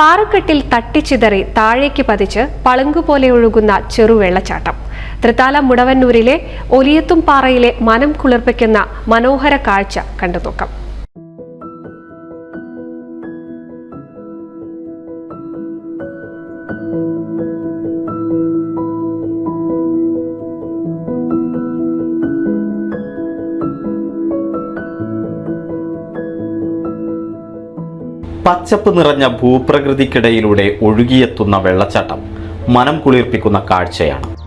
പാറക്കെട്ടിൽ തട്ടിച്ചിതറി താഴേക്ക് പതിച്ച് പളുങ്കുപോലെ ഒഴുകുന്ന ചെറുവെള്ളച്ചാട്ടം തൃത്താല മുടവന്നൂരിലെ ഒലിയത്തും പാറയിലെ മനം കുളിർപ്പിക്കുന്ന മനോഹര കാഴ്ച കണ്ടു നോക്കാം പച്ചപ്പ് നിറഞ്ഞ ഭൂപ്രകൃതിക്കിടയിലൂടെ ഒഴുകിയെത്തുന്ന വെള്ളച്ചാട്ടം മനം കുളിർപ്പിക്കുന്ന കാഴ്ചയാണ്.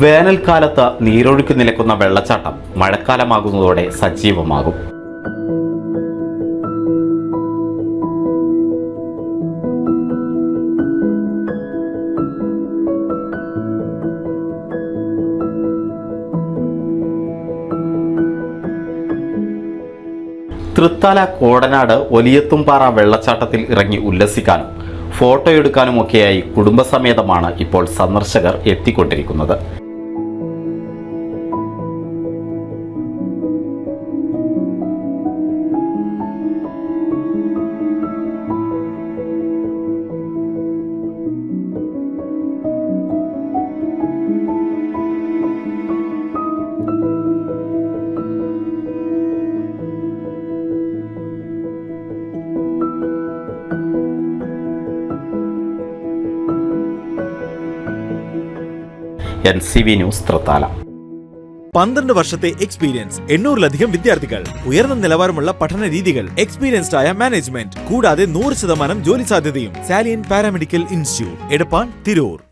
വേനൽക്കാലത്ത് നീരൊഴുക്ക് നിലക്കുന്ന വെള്ളച്ചാട്ടം മഴക്കാലമാകുന്നതോടെ സജീവമാകും. തൃത്താല കോടനാട് ഒലിയത്തുംപാറ വെള്ളച്ചാട്ടത്തിൽ ഇറങ്ങി ഉല്ലസിക്കാനും ഫോട്ടോ എടുക്കാനുമൊക്കെയായി കുടുംബസമേതമാണ് ഇപ്പോൾ സന്ദർശകർ എത്തിക്കൊണ്ടിരിക്കുന്നത്. N C V news Thrithala. പന്ത്രണ്ട് വർഷത്തെ എക്സ്പീരിയൻസ് എണ്ണൂറിലധികം വിദ്യാർത്ഥികൾ ഉയർന്ന നിലവാരമുള്ള പഠന രീതികൾ എക്സ്പീരിയൻസ്ഡ് ആയ മാനേജ്മെന്റ് കൂടാതെ നൂറ് ശതമാനം ജോലി സാധ്യതയും സാലിയൻ പാരാമെഡിക്കൽ ഇൻസ്റ്റിറ്റ്യൂട്ട് എടപ്പാൾ തിരൂർ.